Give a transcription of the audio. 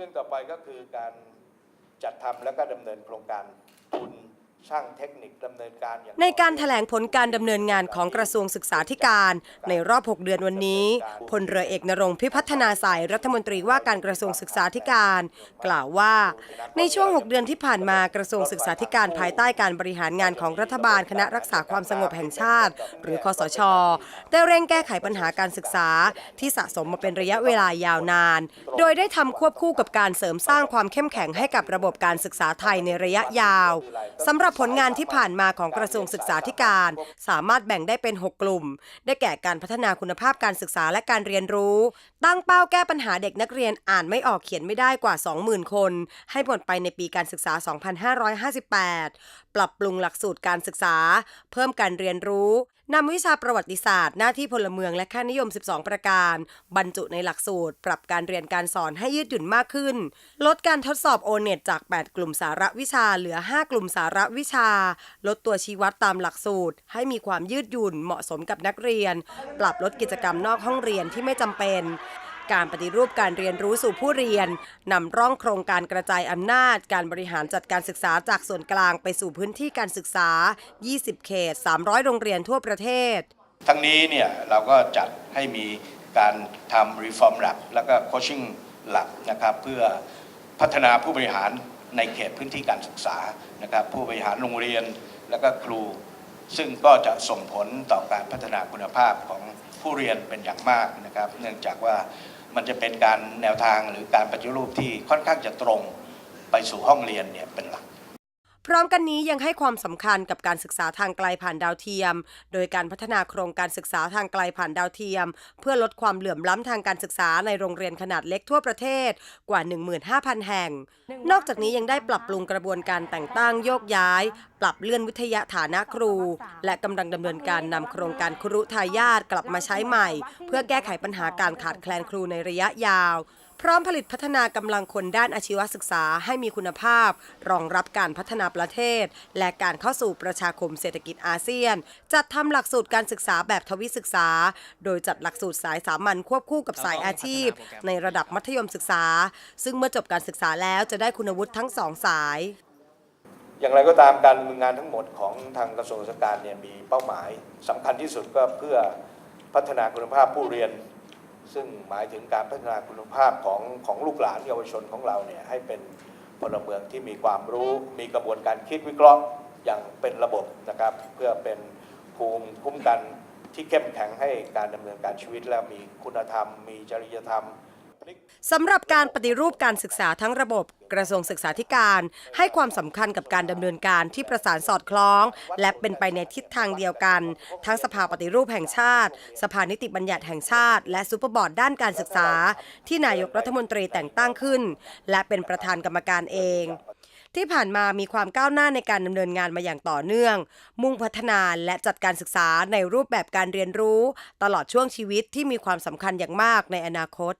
รื่องต่อไปก็คือการจัดทำและก็ดำเนินโครงการทุน ช่างเทคนิคดำเนินการอย่างในการแถลงผลการดำเนินงานของกระทรวงศึกษาธิการ ในรอบ 6 เดือนวันนี้พลเรือเอกนรงค์พิพัฒนาสายรัฐมนตรีว่าการกระทรวงศึกษาธิการ กล่าวว่า ในช่วง 6 เดือนที่ผ่านมากระทรวงศึกษาธิการภายใต้การบริหารงานของรัฐบาลคณะรักษาความสงบแห่งชาติ หรือคอสช ได้เร่งแก้ไขปัญหาการศึกษาที่สะสมมาเป็นระยะเวลายาวนาน โดยได้ทำควบคู่กับการเสริมสร้างความเข้มแข็งให้กับระบบการศึกษาไทยในระยะยาวสำหรับผลงานที่ผ่านมาของกระทรวงศึกษาธิการ สามารถแบ่งได้เป็น 6 กลุ่ม ได้แก่การพัฒนาคุณภาพการศึกษาและการเรียนรู้ ตั้งเป้าแก้ปัญหาเด็กนักเรียนอ่านไม่ออกเขียนไม่ได้กว่า 20,000 คน ให้หมดไปในปีการศึกษา 2558 ปรับปรุงหลักสูตรการศึกษา เพิ่มการเรียนรู้นำวิชาประวัติศาสตร์ หน้าที่พลเมืองและค่านิยม 12 ประการ บรรจุในหลักสูตร ปรับการเรียนการสอนให้ยืดหยุ่นมากขึ้น ลดการทดสอบโอเน็ตจาก 8 กลุ่มสาระวิชาเหลือ 5 กลุ่มสาระวิชา ลดตัวชี้วัดตามหลักสูตร ให้มีความยืดหยุ่นเหมาะสมกับนักเรียน ปรับลดกิจกรรมนอกห้องเรียนที่ไม่จำเป็น การปฏิรูปการเรียนรู้สู่ผู้เรียนนำร่องโครงการกระจายอำนาจ การบริหารจัดการศึกษาจากส่วนกลางไปสู่พื้นที่การศึกษา 20 เขต 300 โรงเรียนทั่วประเทศ ทั้งนี้เนี่ยเราก็จัดให้มีการทำ reform lab แล้วก็ coaching lab นะครับเพื่อพัฒนาผู้บริหาร ในเขตพื้นที่การศึกษานะครับผู้บริหารโรงเรียนแล้วก็ครู ซึ่งก็จะส่งผลต่อการพัฒนาคุณภาพของผู้เรียนเป็นอย่างมากนะครับ เนื่องจากว่ามันจะเป็นการแนวทางหรือการปฏิรูปที่ค่อนข้างจะตรงไปสู่ห้องเรียนเนี่ยเป็นหลัก พร้อมกันนี้ยังให้ความสำคัญกับการศึกษาทางไกลผ่านดาวเทียม โดยการพัฒนาโครงการศึกษาทางไกลผ่านดาวเทียม เพื่อลดความเหลื่อมล้ำทางการศึกษาในโรงเรียนขนาดเล็กทั่วประเทศกว่า 15,000 แห่ง นอกจากนี้ยังได้ปรับปรุงกระบวนการแต่งตั้งโยกย้าย ปรับเลื่อนวิทยาฐานะครู และกำลังดำเนินการนำโครงการครุทายาทกลับมาใช้ใหม่ เพื่อแก้ไขปัญหาการขาดแคลนครูในระยะยาว พร้อมผลิตพัฒนากำลังคนด้านอาชีวศึกษาให้มีคุณภาพ รองรับการพัฒนาประเทศ และการเข้าสู่ประชาคมเศรษฐกิจอาเซียน จัดทำหลักสูตรการศึกษาแบบทวิศึกษา โดยจัดหลักสูตรสายสามัญควบคู่กับสายอาชีพ ในระดับมัธยมศึกษา ซึ่งเมื่อจบการศึกษาแล้วจะได้คุณวุฒิทั้งสองสาย อย่างไรก็ตามการดำเนินงานทั้งหมดของทางกระทรวงศึกษาการเนี่ยมีเป้าหมายสำคัญที่สุดก็เพื่อพัฒนาคุณภาพผู้เรียน ซึ่งหมายถึงการพัฒนาคุณภาพของของลูกหลานเยาวชนของเราเนี่ยให้เป็นพลเมืองที่มีความรู้มีกระบวนการคิดวิเคราะห์อย่างเป็นระบบนะครับ เพื่อเป็นภูมิคุ้มกันที่เข้มแข็งให้การดำเนินการชีวิต และมีคุณธรรม มีจริยธรรม สำหรับการปฏิรูปการศึกษาทั้งระบบกระทรวงศึกษาธิการ ให้ความสำคัญกับการดำเนินการที่ประสานสอดคล้อง และเป็นไปในทิศทางเดียวกัน ทั้งสภาปฏิรูปแห่งชาติ สภานิติบัญญัติแห่งชาติ และซูเปอร์บอร์ดด้านการศึกษา ที่นายกรัฐมนตรีแต่งตั้งขึ้น และเป็นประธานกรรมการเองที่ผ่านมามีความก้าวหน้าในการดำเนินงานมาอย่างต่อเนื่อง มุ่งพัฒนาและจัดการศึกษาในรูปแบบการเรียนรู้ ตลอดช่วงชีวิตที่มีความสำคัญอย่างมากในอนาคต